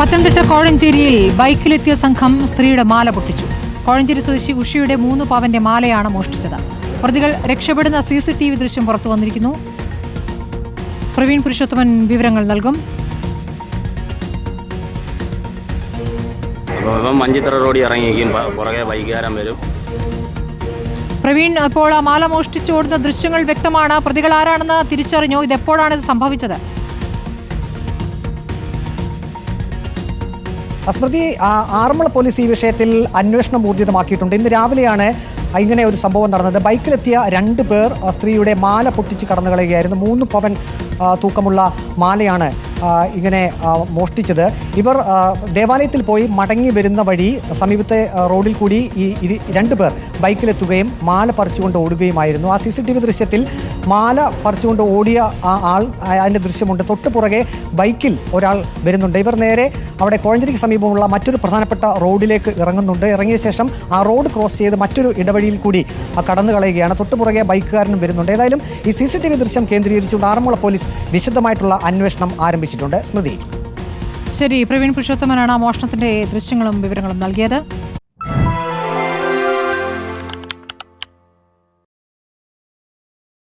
പത്തനംതിട്ട കോഴഞ്ചേരിയിൽ ബൈക്കിലെത്തിയ സംഘം സ്ത്രീയുടെ മാല പൊട്ടിച്ചു. കോഴഞ്ചേരി സ്വദേശി ഉഷയുടെ മൂന്ന് പവന്റെ മാലയാണ് മോഷ്ടിച്ചത്. പ്രതികൾ രക്ഷപ്പെടുന്ന സി സി ടി വി ദൃശ്യം പുറത്തു വന്നിരിക്കുന്നു. പ്രവീൺ പുരുഷോത്തമൻ വിവരങ്ങൾ നൽകും. അപ്പോൾ ഇവൻ മഞ്ചിത്തറ റോഡിൽ ഇറങ്ങിയിരിക്കും. പ- പുറകെ വൈകുന്നേരം വരും. പ്രവീൺ ഇപ്പോൾ ആ മാല മോഷ്ടിച്ചോടുന്ന ദൃശ്യങ്ങൾ വ്യക്തമാണ്. പ്രതികൾ ആരാണെന്ന് തിരിച്ചറിഞ്ഞു? ഇത് എപ്പോഴാണ് ഇത് സംഭവിച്ചത്? സ്മൃതി ആറന്മുള പോലീസ് ഈ വിഷയത്തിൽ അന്വേഷണം ഊർജിതമാക്കിയിട്ടുണ്ട്. ഇന്ന് രാവിലെയാണ് ഇങ്ങനെ ഒരു സംഭവം നടന്നത്. ബൈക്കിലെത്തിയ രണ്ട് പേർ സ്ത്രീയുടെ മാല പൊട്ടിച്ച് കടന്നു കളയുകയായിരുന്നു മൂന്ന് പവൻ തൂക്കമുള്ള മാലയാണ് ഇങ്ങനെ മോഷ്ടിച്ചത്. ഇവർ ദേവാലയത്തിൽ പോയി മടങ്ങി വരുന്ന വഴി സമീപത്തെ റോഡിൽ കൂടി ഈ രണ്ട് പേർ ബൈക്കിലെത്തുകയും മാല പറിച്ചുകൊണ്ട് ഓടുകയുമായിരുന്നു. ആ സി സി ടി വി ദൃശ്യത്തിൽ മാല പറിച്ചുകൊണ്ട് ഓടിയ ആ ആൾ അതിന്റെ ദൃശ്യമുണ്ട്. തൊട്ട് പുറകെ ബൈക്കിൽ ഒരാൾ വരുന്നുണ്ട്. ഇവർ നേരെ അവിടെ കോഴഞ്ചേരിക്ക് സമീപമുള്ള മറ്റൊരു പ്രധാനപ്പെട്ട റോഡിലേക്ക് ഇറങ്ങുന്നുണ്ട്. ഇറങ്ങിയ ശേഷം ആ റോഡ് ക്രോസ് ചെയ്ത് മറ്റൊരു ഇടവഴിയിൽ കൂടി കടന്നു കളയുകയാണ്. തൊട്ട് പുറകെ ബൈക്കുകാരനും വരുന്നുണ്ട്. ഏതായാലും ഈ സി സി ടി വി ദൃശ്യം കേന്ദ്രീകരിച്ചുകൊണ്ട് ആറന്മുള പോലീസ് വിശദമായിട്ടുള്ള അന്വേഷണം ആരംഭിച്ചിട്ടുണ്ട് സ്മൃതി. ശരി പ്രവീൺ പുരുഷോത്തമനാണ് മോഷണത്തിന്റെ ദൃശ്യങ്ങളും വിവരങ്ങളും നൽകിയത്.